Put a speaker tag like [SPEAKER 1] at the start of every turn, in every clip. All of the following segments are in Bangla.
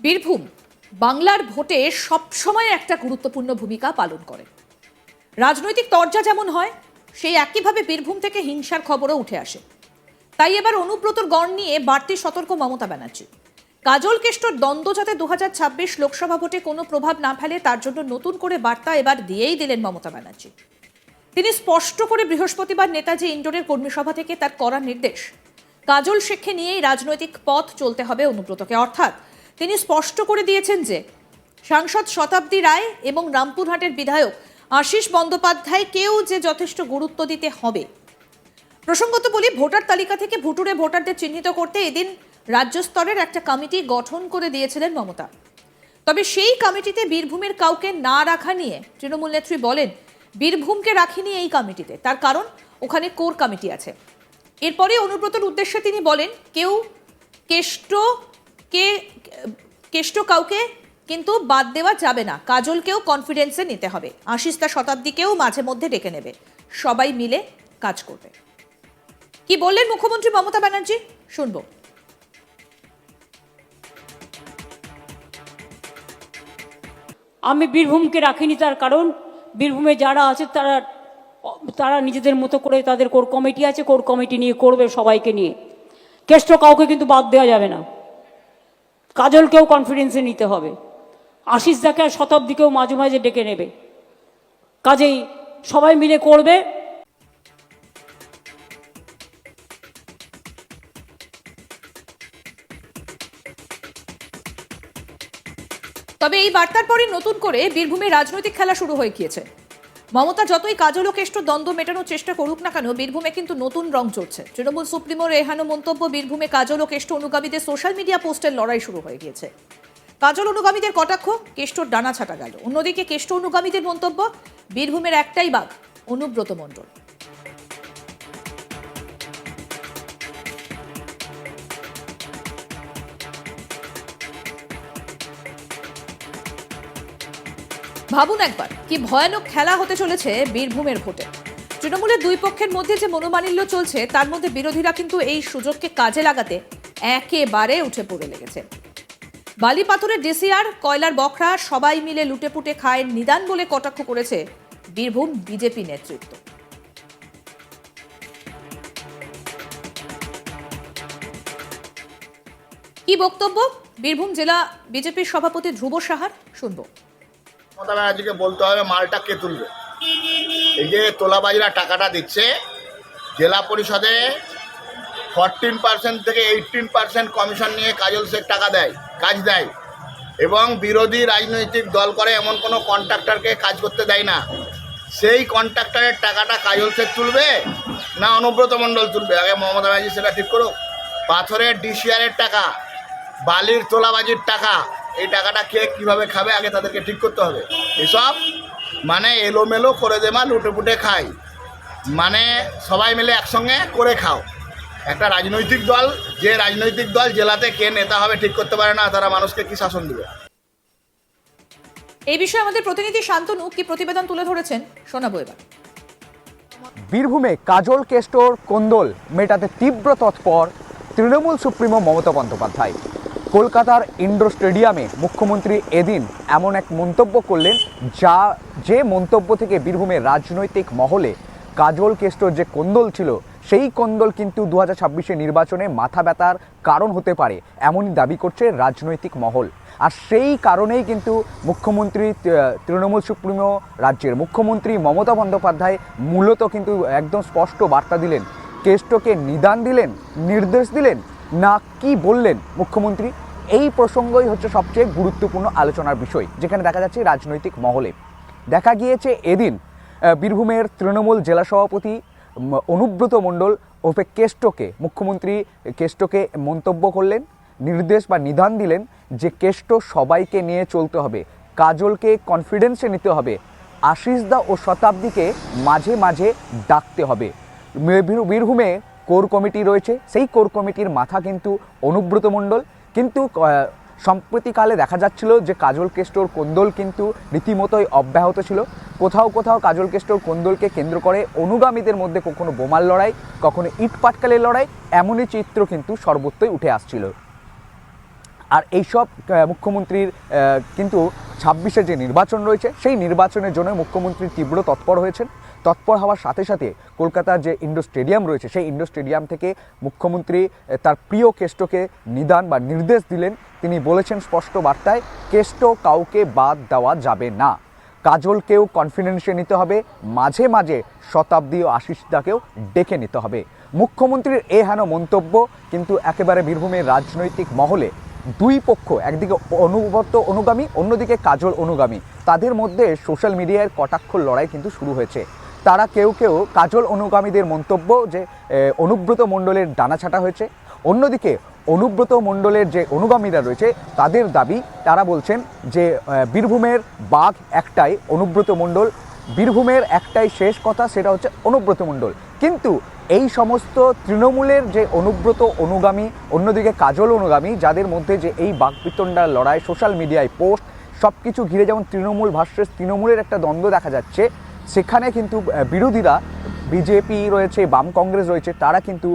[SPEAKER 1] বীরভূম, বাংলার ভোটে সবসময় একটা গুরুত্বপূর্ণ ভূমিকা পালন করে। রাজনৈতিক তরজা যেমন হয়, সেই একইভাবে বীরভূম থেকে হিংসার খবরও উঠে আসে। তাই এবার অনুব্রতর গড় নিয়ে বাড়তি সতর্ক মমতা ব্যানার্জি। কাজল কেষ্টর দ্বন্দ্ব যাতে দু হাজার ছাব্বিশ লোকসভা ভোটে কোনো প্রভাব না ফেলে, তার জন্য নতুন করে বার্তা এবার দিয়েই দিলেন মমতা ব্যানার্জি। তিনি স্পষ্ট করে বৃহস্পতিবার নেতাজি ইন্ডোরের কর্মী সভা থেকে তার করার নির্দেশ। কাজল শেখকে নিয়েই রাজনৈতিক পথ চলতে হবে অনুব্রতকে, অর্থাৎ তিনি স্পষ্ট করে দিয়েছেন যে সাংসদ শতাব্দী রায় এবং রামপুরহাটের বিধায়ক আশিস বন্দ্যোপাধ্যায় কেউ যে যথেষ্ট গুরুত্ব দিতে হবে। প্রসঙ্গত বলি, ভোটার তালিকা থেকে ভুটুরে ভোটারদের চিহ্নিত করতে এদিন রাজ্য স্তরের একটা কমিটি গঠন করে দিয়েছিলেন মমতা। তবে সেই কমিটিতে বীরভূমের কাউকে না রাখা নিয়ে তৃণমূল নেত্রী বলেন, বীরভূমকে রাখিনি এই কমিটিতে। তার কারণ, ওখানে কোর কমিটি আছে। এরপরে অনুব্রতর উদ্দেশ্যে তিনি বলেন, কেউ কেষ্ট কে কেষ্ট কাউকে কিন্তু বাদ দেওয়া যাবে না। কাজলকেও কনফিডেন্সে নিতে হবে। আশিস্তা শতাব্দীকেও মাঝে মধ্যে ডেকে নেবে। সবাই মিলে কাজ করবে। কি বললেন মুখ্যমন্ত্রী মমতা ব্যানার্জি? শুনব।
[SPEAKER 2] আমি বীরভূমকে রাখিনি তার কারণ। বীরভূমে যারা আছে তারা তারা নিজেদের মতো করে তাদের কোর কমিটি আছে। কোর কমিটি নিয়ে করবে সবাইকে নিয়ে। কেষ্ট কাউকে কিন্তু বাদ দেওয়া যাবে না। কাজলকেও কনফিডেন্সে নিতে হবে। আশিস আর শতাব্দীকেও মাঝে মাঝে ডেকে নেবে। কাজেই সবাই মিলে করবে।
[SPEAKER 1] তবে এই বার্তার পরে নতুন করে বীরভূমে রাজনৈতিক খেলা শুরু হয়ে গিয়েছে। মমতা যতই কাজল কেষ্ট, দ্বন্দ্ব মেটানোর চেষ্টা করুক না কেন, বীরভূমে কিন্তু নতুন রং চড়ছে তৃণমূল সুপ্রিমো রেহানো মন্তব্য, বীরভূমে কাজল ও কেষ্ট, অনুগামীদের সোশ্যাল মিডিয়া পোস্টের লড়াই শুরু হয়ে গিয়েছে। কাজল অনুগামীদের কটাক্ষ, কেষ্টর ডানা ছাটা গেল। অন্যদিকে কেষ্ট অনুগামীদের মন্তব্য, বীরভূমের একটাই বাঘ, অনুব্রত মণ্ডল। ভাবুন একবার, কি ভয়ানক খেলা হতে চলেছে বীরভূমের ভোটে। তৃণমূলের দুই পক্ষের মধ্যে যে মনোমালিন্য চলছে, তার মধ্যে বিরোধীরা কিন্তু এই সুযোগকে কাজে লাগাতে একেবারে উঠে পড়ে লেগেছে। বালি পাথরের ডিসিআর কয়লার বখরা, সবাই মিলে লুটেপুটে খায় নিদান বলে কটাক্ষ করেছে বীরভূম বিজেপি নেতৃত্ব। কি বক্তব্য? বীরভূম জেলা বিজেপির সভাপতি ধ্রুব সাহার, শুনব।
[SPEAKER 3] মমতা ব্যানার্জিকে বলতে হবে মালটা কে তুলবে? এই যে তোলাবাজিরা টাকাটা দিচ্ছে, জেলা পরিষদে ফরটিন পার্সেন্ট থেকে এইটিন পার্সেন্ট কমিশন নিয়ে কাজল শেখ টাকা দেয়, কাজ দেয়। এবং বিরোধী রাজনৈতিক দল করে এমন কোনো কন্ট্রাক্টরকে কাজ করতে দেয় না। সেই কন্ট্রাক্টরের টাকাটা কাজল শেখ তুলবে না অনুব্রত মণ্ডল তুলবে? আগে মমতা ব্যানার্জি সেটা ঠিক করুক। পাথরের ডিসিআরের টাকা, বালির তোলাবাজির টাকা এই টাকাটা কে কীভাবে খাবে আগে তাদেরকে ঠিক করতে হবে। এসব মানে এলোমেলো করে দেমা লুটে পুটে খাই। মানে সবাই মিলে একসঙ্গে করে খাও। একটা রাজনৈতিক দল যে রাজনৈতিক দল জেলাতে কে নেতা হবে ঠিক করতে পারে না তারা মানুষকে কি শাসন দেবে?
[SPEAKER 1] এই বিষয়ে আমাদের প্রতিনিধি শান্তনু কি প্রতিবেদন তুলে ধরেছেন? শোনাবো এবার।
[SPEAKER 4] বীরভূমে কাজল কেষ্টর কোন্দল মেটাতে তীব্র তৎপর তৃণমূল সুপ্রিমো মমতা বন্দ্যোপাধ্যায়। কলকাতার ইন্ডোর স্টেডিয়ামে মুখ্যমন্ত্রী এদিন এমন এক মন্তব্য করলেন যা, যে মন্তব্য থেকে বীরভূমের রাজনৈতিক মহলে কাজল কেষ্টর যে কোন্দল ছিল, সেই কোন্দল কিন্তু দু হাজার নির্বাচনে মাথা ব্যথার কারণ হতে পারে, এমনই দাবি করছে রাজনৈতিক মহল। আর সেই কারণেই কিন্তু মুখ্যমন্ত্রী তৃণমূল সুপ্রিমো রাজ্যের মুখ্যমন্ত্রী মমতা বন্দ্যোপাধ্যায় মূলত কিন্তু একদম স্পষ্ট বার্তা দিলেন। কেষ্টকে নিদান দিলেন, নির্দেশ দিলেন না কি বললেন মুখ্যমন্ত্রী? এই প্রসঙ্গই হচ্ছে সবচেয়ে গুরুত্বপূর্ণ আলোচনার বিষয়, যেখানে দেখা যাচ্ছে রাজনৈতিক মহলে। দেখা গিয়েছে এদিন বীরভূমের তৃণমূল জেলা সভাপতি অনুব্রত মণ্ডল ওপে কেষ্টকে, মুখ্যমন্ত্রী কেষ্টকে মন্তব্য করলেন, নির্দেশ বা নিধান দিলেন যে কেষ্ট সবাইকে নিয়ে চলতে হবে, কাজলকে কনফিডেন্সে নিতে হবে আশিসদা ও শতাব্দীকে মাঝে মাঝে ডাকতে হবে। বীরভূমে কোর কমিটি রয়েছে। সেই কোর কমিটির মাথা কিন্তু অনুব্রত মণ্ডল। কিন্তু সম্প্রতিকালে দেখা যাচ্ছিল যে কাজল কেষ্টর কোন্দল কিন্তু রীতিমতোই অব্যাহত ছিল। কোথাও কোথাও কাজল কেষ্টর কোন্দলকে কেন্দ্র করে অনুগামীদের মধ্যে কখনো বোমার লড়াই, কখনো ইট পাটকালের লড়াই, এমনই চিত্র কিন্তু সর্বত্রই উঠে আসছিল। আর এইসব মুখ্যমন্ত্রীর কিন্তু ছাব্বিশে যে নির্বাচন রয়েছে, সেই নির্বাচনের জন্য মুখ্যমন্ত্রী তীব্র তৎপর হয়েছেন। তৎপর হওয়ার সাথে সাথে কলকাতার যে ইন্ডোর স্টেডিয়াম রয়েছে, সেই ইন্ডোর স্টেডিয়াম থেকে মুখ্যমন্ত্রী তার প্রিয় কেষ্টকে নিদান বা নির্দেশ দিলেন। তিনি বলেছেন স্পষ্ট বার্তায়, কেষ্ট কাউকে বাদ দেওয়া যাবে না। কাজলকেও কনফিডেন্সে নিতে হবে। মাঝে মাঝে শতাব্দী ও আশিসদাকেও ডেকে নিতে হবে। মুখ্যমন্ত্রীর এ হেন মন্তব্য কিন্তু একেবারে বীরভূমের রাজনৈতিক মহলে। দুই পক্ষ, একদিকে অনুগত অনুগামী, অন্যদিকে কাজল অনুগামী। তাদের মধ্যে সোশ্যাল মিডিয়ার কটাক্ষ লড়াই কিন্তু শুরু হয়েছে। তারা কেউ কেউ কাজল অনুগামীদের মন্তব্য যে অনুব্রত মণ্ডলের ডানা ছাটা হয়েছে। অন্যদিকে, অনুব্রত মণ্ডলের যে অনুগামীরা রয়েছে, তাদের দাবি, তারা বলছেন যে বীরভূমের বাঘ একটাই অনুব্রত মণ্ডল। বীরভূমের একটাই শেষ কথা সেটা হচ্ছে অনুব্রত মণ্ডল। কিন্তু এই সমস্ত তৃণমূলের যে অনুব্রত অনুগামী, অন্যদিকে কাজল অনুগামী, যাদের মধ্যে যে এই বাঘপিতণ্ডার লড়াই, সোশ্যাল মিডিয়ায় পোস্ট সব কিছু ঘিরে যেমন তৃণমূল ভার্সেস তৃণমূলের একটা দ্বন্দ্ব দেখা যাচ্ছে সেখানে কিন্তু বিরোধীরা, বিজেপি রয়েছে, বাম কংগ্রেস রয়েছে, তারা কিন্তু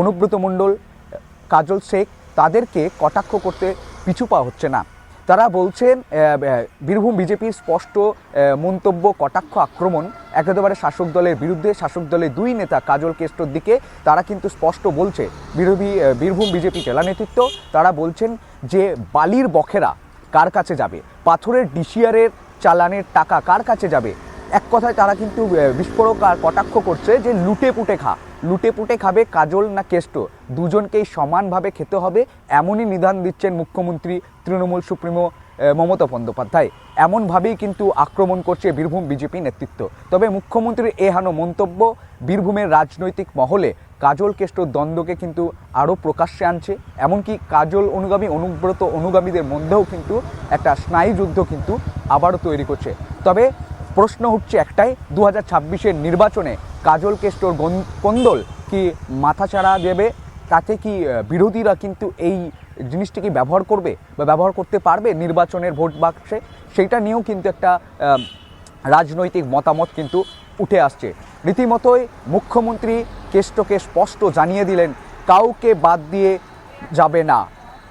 [SPEAKER 4] অনুব্রত মণ্ডল, কাজল শেখ, তাদেরকে কটাক্ষ করতে পিছু পাওয়া হচ্ছে না। তারা বলছেন বীরভূম বিজেপির স্পষ্ট মন্তব্য, কটাক্ষ, আক্রমণ একেবারে শাসক দলের বিরুদ্ধে, শাসক দলের দুই নেতা কাজল কেষ্টর দিকে, তারা কিন্তু স্পষ্ট বলছে, বিরোধী বীরভূম বিজেপি জেলা নেতৃত্ব, তারা বলছেন যে বালির বখেরা কার কাছে যাবে? পাথরের ডিসিয়ারের চালানের টাকা কার কাছে যাবে? এক কথায় তারা কিন্তু বিস্ফোরক আর কটাক্ষ করছে যে লুটে পুটে খা। লুটে পুটে খাবে কাজল না কেষ্ট? দুজনকেই সমানভাবে খেতে হবে, এমনই নিদান দিচ্ছেন মুখ্যমন্ত্রী তৃণমূল সুপ্রিমো মমতা বন্দ্যোপাধ্যায়। এমনভাবেই কিন্তু আক্রমণ করছে বীরভূম বিজেপি নেতৃত্ব। তবে মুখ্যমন্ত্রীর এ হানো মন্তব্য বীরভূমের রাজনৈতিক মহলে কাজল কেষ্ট দ্বন্দ্বকে কিন্তু আরও প্রকাশ্যে আনছে। এমনকি কাজল অনুগামী, অনুব্রত অনুগামীদের মধ্যেও কিন্তু একটা স্নায়ুযুদ্ধ কিন্তু আবারও তৈরি করছে। তবে প্রশ্ন উঠছে একটাই দু হাজার নির্বাচনে কাজল কেষ্টর কোন্দল কি মাথাচাড়া দেবে? তাতে কি বিরোধীরা কিন্তু এই জিনিসটিকে ব্যবহার করবে বা ব্যবহার করতে পারবে নির্বাচনের ভোট বাক্সে? সেইটা নিয়েও কিন্তু একটা রাজনৈতিক মতামত কিন্তু উঠে আসছে। রীতিমতোই মুখ্যমন্ত্রী কেষ্টকে স্পষ্ট জানিয়ে দিলেন, কাউকে বাদ দিয়ে যাবে না।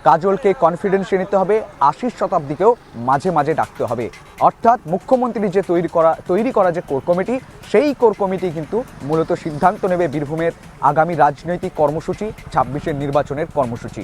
[SPEAKER 4] কাজলকে কনফিডেন্সে নিতে হবে আশিস শতাব্দীকেও মাঝে মাঝে ডাকতে হবে। অর্থাৎ মুখ্যমন্ত্রী যে তৈরি করা তৈরি করা যে কোর কমিটি, সেই কোর কমিটি কিন্তু মূলত সিদ্ধান্ত নেবে বীরভূমের আগামী রাজনৈতিক কর্মসূচি, ছাব্বিশের নির্বাচনের কর্মসূচি।